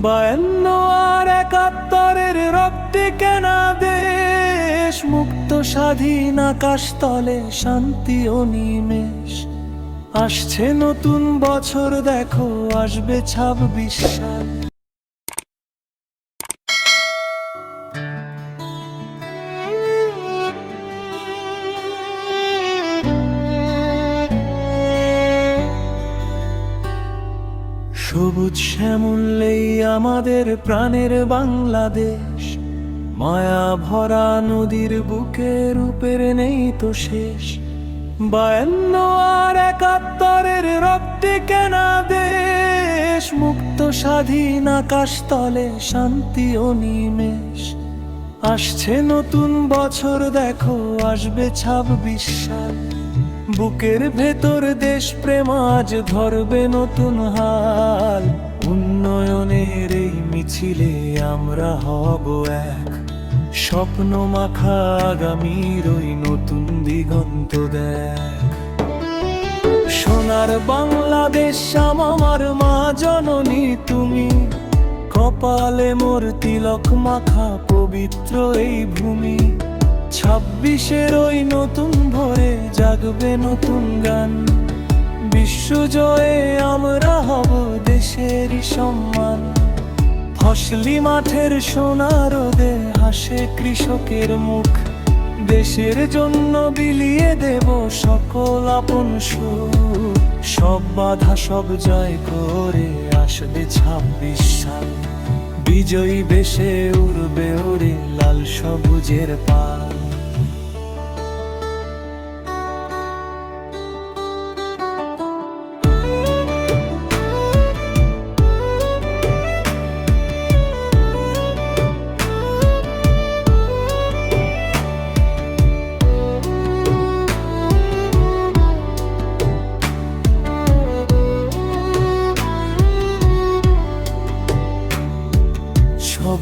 বায়ান্ন আর একাত্তরের রক্তে কেনা দেশ, মুক্ত স্বাধীন আকাশ তলে শান্তি ও নিমেষ। আসছে নতুন বছর, দেখো, আসবে ছাব্বিশ সাল। সবুজ শ্যামলেই আমাদের প্রাণের বাংলাদেশ। মায়া ভরা নদীর বুকে রূপের নেই তো শেষ। বায়ান্ন আর একাত্তরের রক্তে কেনা দেশ। মুক্ত স্বাধীন আকাশ তলে শান্তি ও নিমেষ। আসছে নতুন বছর, দেখো, আসবে ছাব্বিশ সাল। বুকের ভেতর দেশ প্রেম আজ ধরবে নতুন হাল। উন্নয়নের এই মিছিলে আমরা হব এক। স্বপ্ন মাখা আগামীর ওই নতুন দিগন্ত দেখ। সোনার বাংলাদেশ, আমার মা জননী, তুমি কপালে মোর তিলক মাখা পবিত্র এই ভূমি। ছাব্বিশের ওই নতুন ভোরে জাগবে নতুন গান। বিশ্বজয়ে আমরা হব দেশেরই সম্মান। ফসলি মাঠের সোনা রোদে হাসে কৃষকের মুখ। দেশের জন্য বিলিয়ে দেব সকল আপন সুখ। সব বাধা সব জয় করে আসবে ছাব্বিশ সাল। বিজয়ী বেশে উড়বে ওরে লাল সবুজের পাল।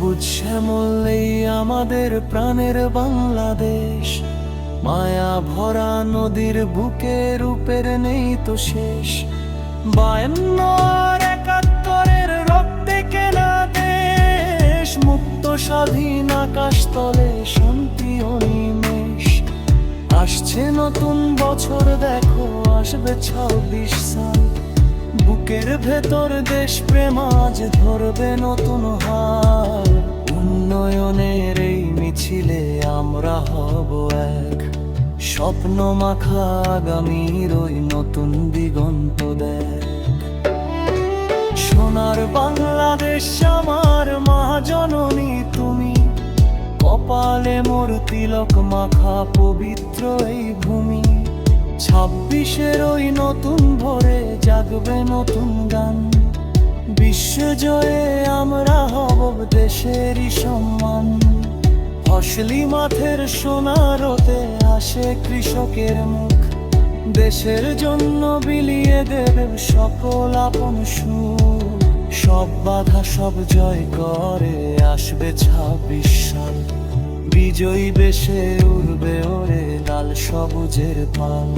সবুজ শ্যামলেই আমাদের প্রাণের বাংলাদেশ। মায়া ভরা নদীর বুকে রূপের নেই তো শেষ। বায়ান্ন একাত্তরের রক্তে কেনা দেশ, মুক্ত স্বাধীন আকাশ তলে শান্তি ও নিমেষ আসছে নতুন বছর, দেখো আসবে ছাব্বিশ সাল। বুকের ভেতর দেশ প্রেম আজ ধরবে নতুন হাল। উন্নয়নের এই মিছিলে আমরা হব এক। স্বপ্ন মাখা আগামীর ওই নতুন দিগন্ত দেখ। সোনার বাংলাদেশ আমার মা জননী, তুমি কপালে মোর তিলক মাখা পবিত্র এই ভূমি। ছাব্বিশের ওই নতুন ভোরে জাগবে নতুন গান। বিশ্বজয়ে আমরা হব দেশেরই সম্মান। ফসলি মাঠের সোনারতে আসে কৃষকের মুখ। দেশের জন্য বিলিয়ে দেবে সকল আপন সব বাধা, সব জয় করে আসবে ছাব্বিশ সাল। বিজয়ী বেশে উড়বে ওরে লাল সবুজের পাল।